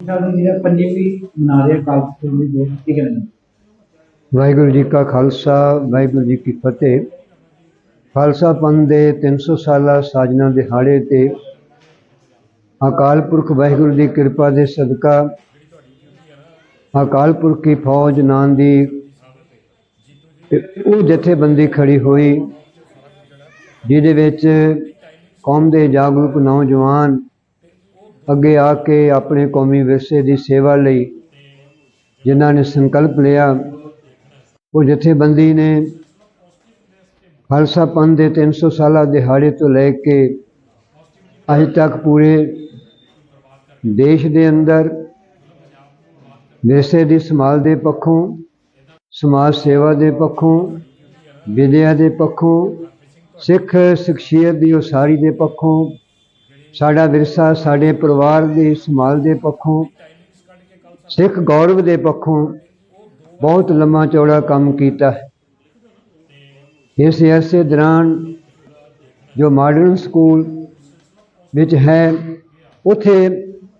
ਸਾਡੇ ਜਿਹੜਾ ਪੰਜਵੀਂ ਮਨਾ ਰਹੇ ਕਾਲ ਸਕੂਲ ਦੀ ਬਹੁਤ ਵਾਹਿਗੁਰੂ ਜੀ ਕਾ ਖਾਲਸਾ, ਵਾਹਿਗੁਰੂ ਜੀ ਕੀ ਫਤਿਹ। ਖਾਲਸਾ ਪੰਥ ਦੇ 300 ਸਾਲਾ ਸਾਜਨਾ ਦਿਹਾੜੇ ਤੇ ਅਕਾਲ ਪੁਰਖ ਵਾਹਿਗੁਰੂ ਦੀ ਕਿਰਪਾ ਦੇ ਸਦਕਾ ਅਕਾਲ ਪੁਰਖ ਕੀ ਫੌਜ ਨਾਂ ਦੀ ਉਹ ਜਥੇਬੰਦੀ ਖੜੀ ਹੋਈ, ਜਿਹਦੇ ਵਿੱਚ ਕੌਮ ਦੇ ਜਾਗਰੂਕ ਨੌਜਵਾਨ ਅੱਗੇ ਆ ਕੇ ਆਪਣੇ ਕੌਮੀ ਵਿਰਸੇ ਦੀ ਸੇਵਾ ਲਈ ਜਿਨ੍ਹਾਂ ਨੇ ਸੰਕਲਪ ਲਿਆ, ਉਹ ਜਥੇਬੰਦੀ ਨੇ ਖਾਲਸਾ ਪੰਥ ਦੇ 300 ਸਾਲਾ ਦਿਹਾੜੇ ਤੋਂ ਲੈ ਕੇ ਅੱਜ ਤੱਕ ਪੂਰੇ ਦੇਸ਼ ਦੇ ਅੰਦਰ ਵਿਰਸੇ ਦੀ ਸੰਭਾਲ ਦੇ ਪੱਖੋਂ, ਸਮਾਜ ਸੇਵਾ ਦੇ ਪੱਖੋਂ, ਵਿਦਿਆ ਦੇ ਪੱਖੋਂ, ਸਿੱਖ ਸ਼ਖਸੀਅਤ ਦੀ ਉਸਾਰੀ ਦੇ ਪੱਖੋਂ ਸਾਡਾ ਵਿਰਸਾ ਸਾਡੇ ਪਰਿਵਾਰ ਦੀ ਸੰਭਾਲ ਦੇ ਪੱਖੋਂ, ਸਿੱਖ ਗੌਰਵ ਦੇ ਪੱਖੋਂ ਬਹੁਤ ਲੰਮਾ ਚੌੜਾ ਕੰਮ ਕੀਤਾ ਹੈ। ਇਸ ਅਰਸੇ ਦੌਰਾਨ ਜੋ ਮਾਡਰਨ ਸਕੂਲ ਵਿੱਚ ਹੈ, ਉਥੇ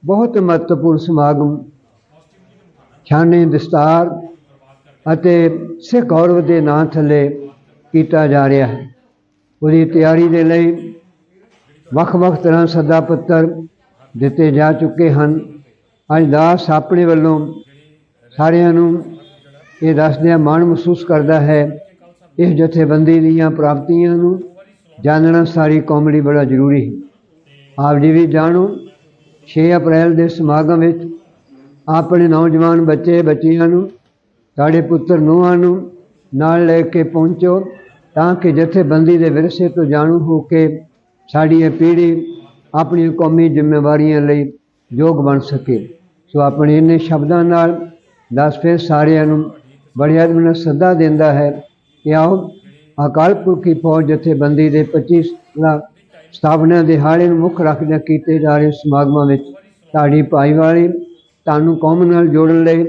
ਬਹੁਤ ਮਹੱਤਵਪੂਰਨ ਸਮਾਗਮ ਛਾਨੇ ਦਸਤਾਰ ਅਤੇ ਸਿੱਖ ਗੌਰਵ ਦੇ ਨਾਂ ਥੱਲੇ ਕੀਤਾ ਜਾ ਰਿਹਾ ਹੈ। ਉਹਦੀ ਤਿਆਰੀ ਦੇ ਲਈ ਵੱਖ-ਵੱਖ ਤਰ੍ਹਾਂ ਸੱਦਾ ਪੱਤਰ ਦਿੱਤੇ ਜਾ ਚੁੱਕੇ ਹਨ। ਅੱਜ ਦਾਸ ਆਪਣੇ ਵੱਲੋਂ ਸਾਰਿਆਂ ਨੂੰ ਇਹ ਦੱਸਦਿਆਂ ਮਾਣ ਮਹਿਸੂਸ ਕਰਦਾ ਹੈ, ਇਸ ਜਥੇਬੰਦੀ ਦੀਆਂ ਪ੍ਰਾਪਤੀਆਂ ਨੂੰ ਜਾਣਨਾ ਸਾਰੀ ਕੌਮ ਲਈ ਬੜਾ ਜ਼ਰੂਰੀ ਹੈ। ਆਪ ਜੀ ਵੀ ਜਾਣੋ 6 ਅਪ੍ਰੈਲ ਦੇ ਸਮਾਗਮ ਵਿੱਚ ਆਪਣੇ ਨੌਜਵਾਨ ਬੱਚੇ, ਬੱਚੀਆਂ ਨੂੰ ਸਾਡੇ ਪੁੱਤਰ ਨੂੰਹਾਂ ਨੂੰ ਨਾਲ ਲੈ ਕੇ ਪਹੁੰਚੋ ਤਾਂ ਕਿ ਜਥੇਬੰਦੀ ਦੇ ਵਿਰਸੇ ਤੋਂ ਜਾਣੂ ਹੋ ਕੇ ਸਾਡੀ ਇਹ ਪੀੜ੍ਹੀ ਆਪਣੀ ਕੌਮੀ ਜ਼ਿੰਮੇਵਾਰੀਆਂ ਲਈ ਯੋਗ ਬਣ ਸਕੇ। ਸੋ ਆਪਣੇ ਇਹਨੇ ਸ਼ਬਦਾਂ ਨਾਲ ਦਸ ਫਿਰ ਸਾਰਿਆਂ ਨੂੰ ਬੜੇ ਆਦਮੀ ਨਾਲ ਸੱਦਾ ਦਿੰਦਾ ਹੈ ਕਿ ਆਓ, ਅਕਾਲ ਪੁਰਖ ਕੀ ਫੌਜ ਜਥੇਬੰਦੀ ਦੇ 25 ਦਾ ਸਥਾਪਨਾ ਦਿਹਾੜੇ ਨੂੰ ਮੁੱਖ ਰੱਖਦਿਆਂ ਕੀਤੇ ਜਾ ਰਹੇ ਸਮਾਗਮਾਂ ਵਿੱਚ ਤੁਹਾਡੀ ਭਾਈਵਾਲੀ, ਤੁਹਾਨੂੰ ਕੌਮ ਨਾਲ ਜੋੜਨ ਲਈ,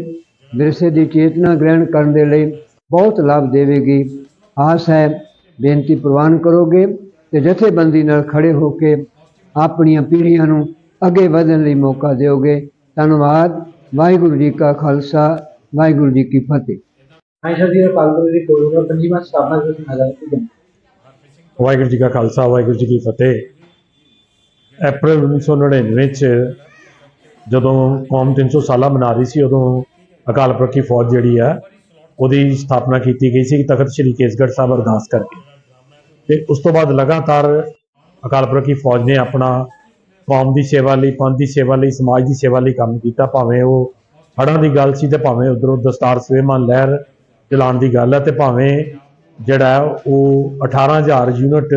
ਵਿਰਸੇ ਦੀ ਚੇਤਨਾ ਗ੍ਰਹਿਣ ਕਰਨ ਦੇ ਲਈ ਬਹੁਤ ਲਾਭ ਦੇਵੇਗੀ। ਆਸ ਹੈ ਬੇਨਤੀ ਪ੍ਰਵਾਨ ਕਰੋਗੇ। ਤੇ ਜਥੇਬੰਦੀ ਨਾਲ ਖੜੇ ਹੋ ਕੇ ਆਪਣੀਆਂ ਪੀੜ੍ਹੀਆਂ ਨੂੰ ਅੱਗੇ ਵਧਣ ਲਈ ਮੌਕਾ ਦਿਓਗੇ। ਧੰਨਵਾਦ। ਵਾਹਿਗੁਰੂ ਜੀ ਕਾ ਖਾਲਸਾ ਵਾਹਿਗੁਰੂ ਜੀ ਕੀ ਫਤਿਹ। ਵਾਹਿਗੁਰੂ ਜੀ ਕਾ ਖਾਲਸਾ ਵਾਹਿਗੁਰੂ ਜੀ ਕੀ ਫਤਿਹ। ਅਪ੍ਰੈਲ 1999 ਚ ਜਦੋਂ ਕੌਮ 300 ਸਾਲਾ ਮਨਾ ਰਹੀ ਸੀ ਉਦੋਂ ਅਕਾਲ ਪੁਰਖ ਦੀ ਫੌਜ ਜਿਹੜੀ ਆ ਉਹਦੀ ਸਥਾਪਨਾ ਕੀਤੀ ਗਈ ਸੀ ਤਖਤ ਸ੍ਰੀ ਕੇਸਗੜ੍ਹ ਸਾਹਿਬ ਅਰਦਾਸ ਕਰਕੇ। ਤੇ ਉਸ ਤੋਂ ਬਾਅਦ ਲਗਾਤਾਰ ਅਕਾਲ ਪੁਰਖ ਦੀ ਫੌਜ ਨੇ ਆਪਣਾ ਕੌਮ ਦੀ ਸੇਵਾ ਲਈ ਪੰਥ ਦੀ ਸੇਵਾ ਲਈ ਸਮਾਜ ਦੀ ਸੇਵਾ ਲਈ ਕੰਮ ਕੀਤਾ। ਭਾਵੇਂ ਉਹ ਹੜ੍ਹਾਂ ਦੀ ਗੱਲ ਸੀ ਤੇ ਭਾਵੇਂ ਉਧਰੋਂ ਦਸਤਾਰ ਸਵੇਮਾਨ ਲਹਿਰ ਚਲਾਉਣ ਦੀ ਗੱਲ ਹੈ ਤੇ ਭਾਵੇਂ ਜਿਹੜਾ ਉਹ 18000 ਯੂਨਿਟ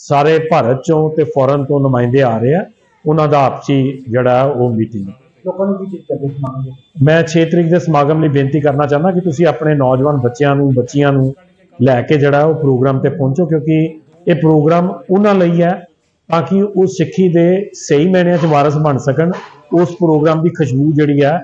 ਸਾਰੇ ਭਾਰਤ ਚੋਂ ਤੇ ਫੋਰਨ ਤੋਂ ਨੁਮਾਇੰਦੇ ਆ ਰਹੇ ਆ ਉਹਨਾਂ ਦਾ ਆਪਸੀ ਜਿਹੜਾ ਉਹ ਮੀਟਿੰਗ। ਲੋਕਾਂ ਨੂੰ ਕੀ ਚੀਜ਼ ਕਰਦੇ ਸਮਾਨ ਮੈਂ 6 ਤਰੀਕ ਦੇ ਸਮਾਗਮ ਲਈ ਬੇਨਤੀ ਕਰਨਾ ਚਾਹੁੰਦਾ ਕਿ ਤੁਸੀਂ ਆਪਣੇ ਨੌਜਵਾਨ ਬੱਚਿਆਂ ਨੂੰ ਬੱਚੀਆਂ ਨੂੰ ਲੈ ਕੇ ਜਿਹੜਾ ਉਹ ਪ੍ਰੋਗਰਾਮ ਤੇ ਪਹੁੰਚੋ, ਕਿਉਂਕਿ ਇਹ ਪ੍ਰੋਗਰਾਮ ਉਹਨਾਂ ਲਈ ਹੈ ਤਾਂ ਕਿ ਉਹ ਸਿੱਖੀ ਦੇ ਸਹੀ ਮਾਇਨਿਆਂ 'ਚ ਵਾਰਸ ਬਣ ਸਕਣ। ਉਸ ਪ੍ਰੋਗਰਾਮ ਦੀ ਖੁਸ਼ਬੂ ਜਿਹੜੀ ਹੈ